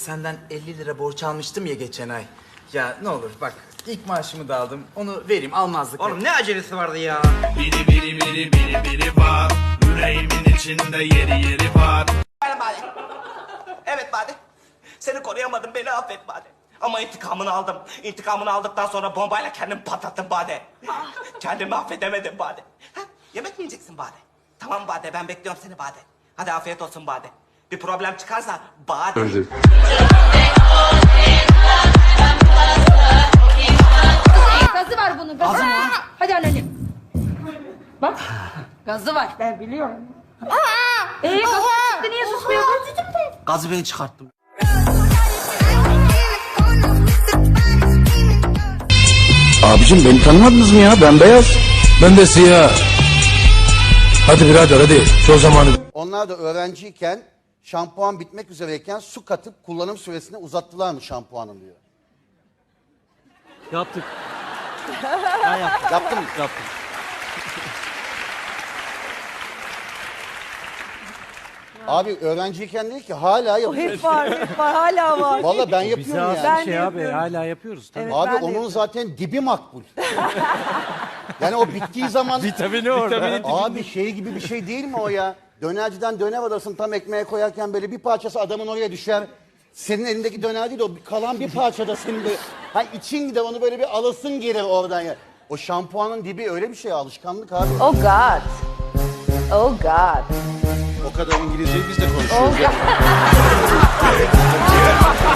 senden 50 lira borç almıştım ya geçen ay. Ya ne olur bak ilk maaşımı da aldım. Onu vereyim almazlık. Oğlum ne acelesi vardı ya? Biri biri biri biri biri var Yüreğimin içinde yeri yeri var Bade. Evet Bade. Seni koruyamadım beni affet Bade. Ama intikamını aldım. İntikamını aldıktan sonra bombayla kendimi patlattım Bade. Kendimi affedemedim Bade. Ha, yemek mi yiyeceksin Bade? Tamam Bade ben bekliyorum seni Bade. Hadi afiyet olsun Bade. Bir problem çıkarsa Bade. Gazı var bunun. Gazı mı? Hadi anneciğim. Bak. Gazı var. Ben biliyorum. Ee gazı çıktı niye susmuyordun? Gazı ben çıkarttım. Abicim beni tanımadınız mı ya? Ben beyaz. Ben de siyah. Hadi birader hadi. Şu zamanı. Onlar da öğrenciyken şampuan bitmek üzereyken su katıp kullanım süresini uzattılar mı şampuanın diyor. Yaptık. Yaptın mı? Yaptık. Abi öğrenciyken değil ki hala yapıyor. Hep var, hep var, hala var. Valla ben yapıyorum yani. Ben de şey abi yapıyorum. hala yapıyoruz tabii. Evet, Abi ben de onun yapıyorum. zaten dibi makbul. yani o bittiği zaman... Vitamini orada. Abi şey gibi bir şey değil mi o ya? Dönerciden döner alırsın tam ekmeğe koyarken böyle bir parçası adamın oraya düşer. Senin elindeki döner değil o kalan bir parça da senin böyle... Ha için gider onu böyle bir alasın gelir oradan ya. O şampuanın dibi öyle bir şey alışkanlık abi. Oh God. Oh God. O kadar İngilizceyi biz de konuşuyoruz. Oh ya.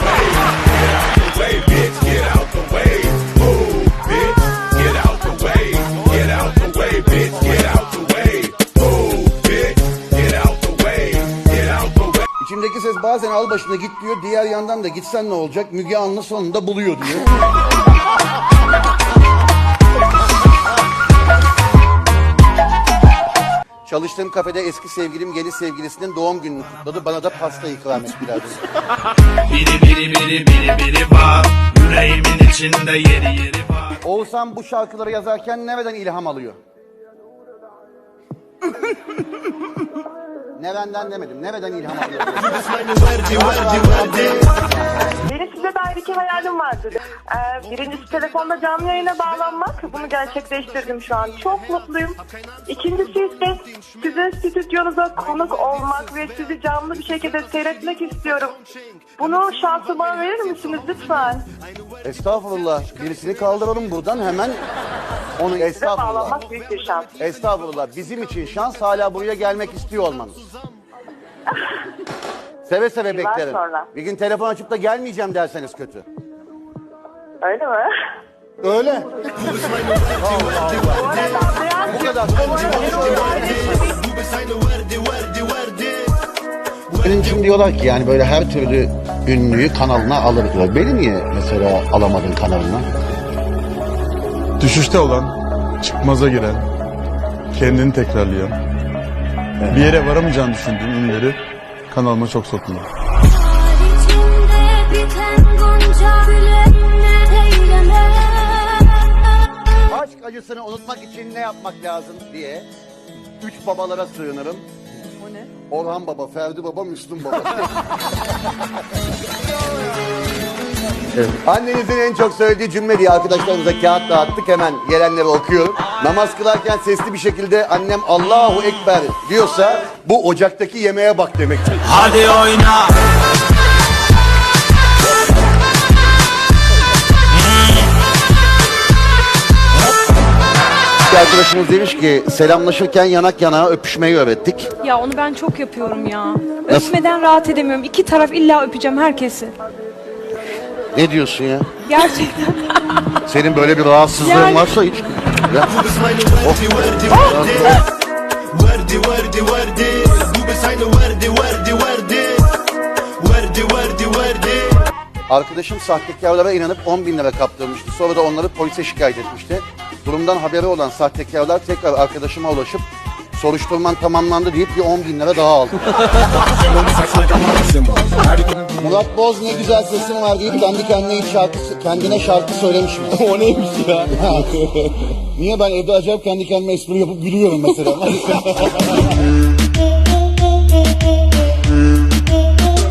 bazen al başına git diyor. Diğer yandan da gitsen ne olacak? Müge Anlı sonunda buluyor diyor. Çalıştığım kafede eski sevgilim yeni sevgilisinin doğum gününü kutladı. Bana da pasta ikram etti birader. Biri biri biri biri biri var Yüreğimin içinde yeri yeri var Oğuzhan bu şarkıları yazarken nereden ilham alıyor? Nereden demedim. Nereden ilham alıyor? Benim size dair iki hayalim vardı. Ee, birincisi telefonda canlı yayına bağlanmak. Bunu gerçekleştirdim şu an. Çok mutluyum. İkincisi ise sizin stüdyonuza konuk olmak ve sizi canlı bir şekilde seyretmek istiyorum. Bunu şansıma verir misiniz lütfen? Estağfurullah. Birisini kaldıralım buradan hemen. Onu Size estağfurullah. bağlanmak büyük bir şans. Estağfurullah. Bizim için şans hala buraya gelmek istiyor olmanız. Seve seve Yıllar beklerim. sonra. Bir gün telefon açıp da gelmeyeceğim derseniz kötü. Öyle mi? Öyle. Bu arada kadar. Benim için diyorlar ki yani böyle her türlü ünlüyü kanalına alır diyor. Beni niye mesela alamadın kanalına? Düşüşte olan, çıkmaza giren, kendini tekrarlayan, bir yere varamayacağını düşündüğüm ünlüleri kanalıma çok eyleme. Aşk acısını unutmak için ne yapmak lazım diye üç babalara sığınırım. O ne? Orhan Baba, Ferdi Baba, Müslüm Baba. Annenizin en çok söylediği cümle diye arkadaşlarımıza kağıt dağıttık hemen gelenleri okuyorum. Namaz kılarken sesli bir şekilde annem Allahu Ekber diyorsa bu ocaktaki yemeğe bak demektir. Hadi oyna Bir arkadaşımız demiş ki selamlaşırken yanak yanağa öpüşmeyi öğrettik. Ya onu ben çok yapıyorum ya. Öpmeden rahat edemiyorum. İki taraf illa öpeceğim herkesi. Ne diyorsun ya? Gerçekten. Senin böyle bir rahatsızlığın Yani- varsa hiç... Ya. Verdi verdi Bu bir saylı verdi verdi verdi Verdi verdi verdi Arkadaşım sahtekarlara inanıp 10 bin lira kaptırmıştı. Sonra da onları polise şikayet etmişti. Durumdan haberi olan sahtekarlar tekrar arkadaşıma ulaşıp soruşturman tamamlandı deyip bir 10 bin lira daha aldı. Murat Boz ne güzel sesin var deyip kendi kendine hiç şarkı, kendine şarkı söylemiş mi? o neymiş ya? Niye ben evde acayip kendi kendime espri yapıp gülüyorum mesela.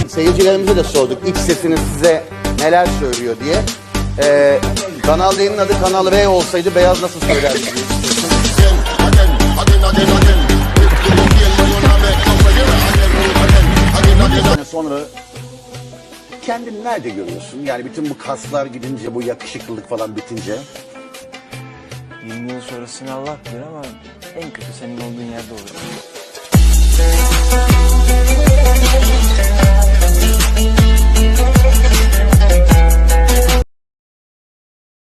seyircilerimize de sorduk. İç sesiniz size neler söylüyor diye. Ee, Kanal D'nin adı Kanal R olsaydı beyaz nasıl söylerdiniz? Sonra kendini nerede görüyorsun? Yani bütün bu kaslar gidince, bu yakışıklılık falan bitince. 20 yıl sonrasını Allah bilir ama en kötü senin olduğun yerde olur.